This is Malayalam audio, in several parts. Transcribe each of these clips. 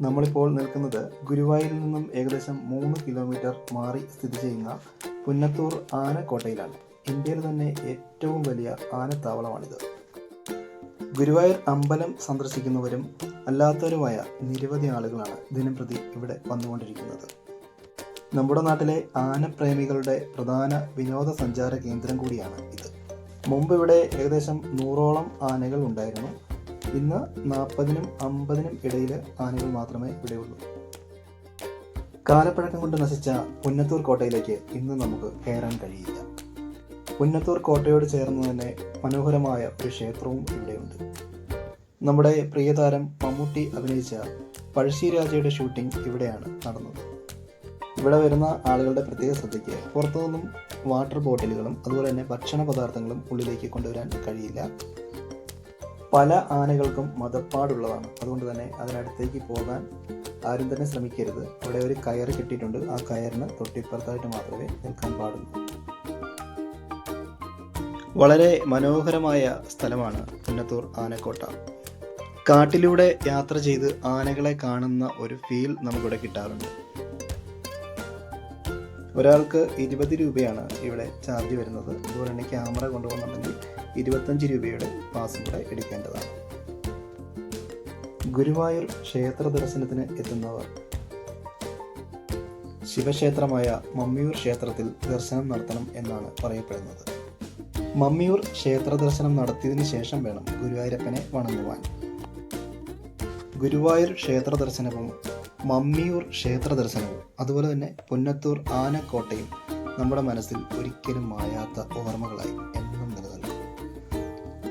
നമ്മളിപ്പോൾ നിൽക്കുന്നത് ഗുരുവായൂരിൽ നിന്നും ഏകദേശം മൂന്ന് കിലോമീറ്റർ മാറി സ്ഥിതി ചെയ്യുന്ന പുന്നത്തൂർ ആനക്കോട്ടയിലാണ്. ഇന്ത്യയിൽ തന്നെ ഏറ്റവും വലിയ ആനത്താവളമാണിത്. ഗുരുവായൂർ അമ്പലം സന്ദർശിക്കുന്നവരും അല്ലാത്തവരുമായ നിരവധി ആളുകളാണ് ദിനംപ്രതി ഇവിടെ വന്നുകൊണ്ടിരിക്കുന്നത്. നമ്മുടെ നാട്ടിലെ ആനപ്രേമികളുടെ പ്രധാന വിനോദസഞ്ചാര കേന്ദ്രം കൂടിയാണ് ഇത്. മുമ്പ് ഇവിടെ ഏകദേശം നൂറോളം ആനകൾ ഉണ്ടായിരുന്നു. ഇന്ന് നാൽപ്പതിനും അമ്പതിനും ഇടയിൽ ആനകൾ മാത്രമേ ഇവിടെയുള്ളൂ. കാലപ്പഴക്കം കൊണ്ട് നശിച്ച പുന്നത്തൂർ കോട്ടയിലേക്ക് ഇന്ന് നമുക്ക് കയറാൻ കഴിയില്ല. പുന്നത്തൂർ കോട്ടയോട് ചേർന്ന് തന്നെ മനോഹരമായ ഒരു ക്ഷേത്രവും ഇവിടെയുണ്ട്. നമ്മുടെ പ്രിയതാരം മമ്മൂട്ടി അഭിനയിച്ച പഴശ്ശിരാജയുടെ ഷൂട്ടിംഗ് ഇവിടെയാണ് നടന്നത്. ഇവിടെ വരുന്ന ആളുകളുടെ പ്രത്യേക ശ്രദ്ധയ്ക്ക് പുറത്തുനിന്നും വാട്ടർ ബോട്ടിലുകളും അതുപോലെ തന്നെ ഭക്ഷണ പദാർത്ഥങ്ങളും ഉള്ളിലേക്ക് കൊണ്ടുവരാൻ കഴിയില്ല. പല ആനകൾക്കും മതപ്പാടുള്ളതാണ്. അതുകൊണ്ട് തന്നെ അതിനടുത്തേക്ക് പോകാൻ ആരും തന്നെ ശ്രമിക്കരുത്. അവിടെ ഒരു കയർ കെട്ടിയിട്ടുണ്ട്. ആ കയറിന് തൊട്ടിപ്പുറത്തായിട്ട് മാത്രമേ നിൽക്കാൻ പാടുള്ളൂ. വളരെ മനോഹരമായ സ്ഥലമാണ് പുന്നത്തൂർ ആനക്കോട്ട. കാട്ടിലൂടെ യാത്ര ചെയ്ത് ആനകളെ കാണുന്ന ഒരു ഫീൽ നമുക്കിവിടെ കിട്ടാറുണ്ട്. ഒരാൾക്ക് ഇരുപത് രൂപയാണ് ഇവിടെ ചാർജ് വരുന്നത്. അതുപോലെ തന്നെ ക്യാമറ കൊണ്ടുപോകുന്നുണ്ടെങ്കിൽ ഇരുപത്തഞ്ച് രൂപയുടെ പാസ് കൂടെ എടുക്കേണ്ടതാണ്. ഗുരുവായൂർ ക്ഷേത്ര ദർശനത്തിന് എത്തുന്നവർ. ശിവക്ഷേത്രമായ മമ്മിയൂർ ക്ഷേത്രത്തിൽ ദർശനം നടത്തണം എന്നാണ് പറയപ്പെടുന്നത്. മമ്മിയൂർ ക്ഷേത്ര ദർശനം നടത്തിയതിനു ശേഷം വേണം ഗുരുവായൂരപ്പനെ വണങ്ങുവാൻ. ഗുരുവായൂർ ക്ഷേത്ര ദർശനവും മമ്മിയൂർ ക്ഷേത്ര ദർശനവും അതുപോലെ തന്നെ പുന്നത്തൂർ ആനക്കോട്ടയും നമ്മുടെ മനസ്സിൽ ഒരിക്കലും മായാത്ത ഓർമ്മകളായി എന്നും നിലനിൽക്കും.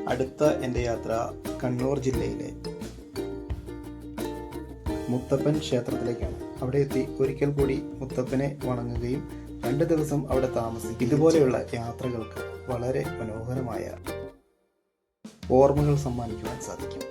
അടുത്ത എന്റെ യാത്ര കണ്ണൂർ ജില്ലയിലെ മുത്തപ്പൻ ക്ഷേത്രത്തിലേക്കാണ്. അവിടെ എത്തി ഒരിക്കൽ കൂടി മുത്തപ്പനെ വണങ്ങുകയും രണ്ട് ദിവസം അവിടെ താമസിക്കും ഇതുപോലെയുള്ള യാത്രകൾക്ക് വളരെ മനോഹരമായ ഓർമ്മകൾ സമ്മാനിക്കുവാൻ സാധിക്കും.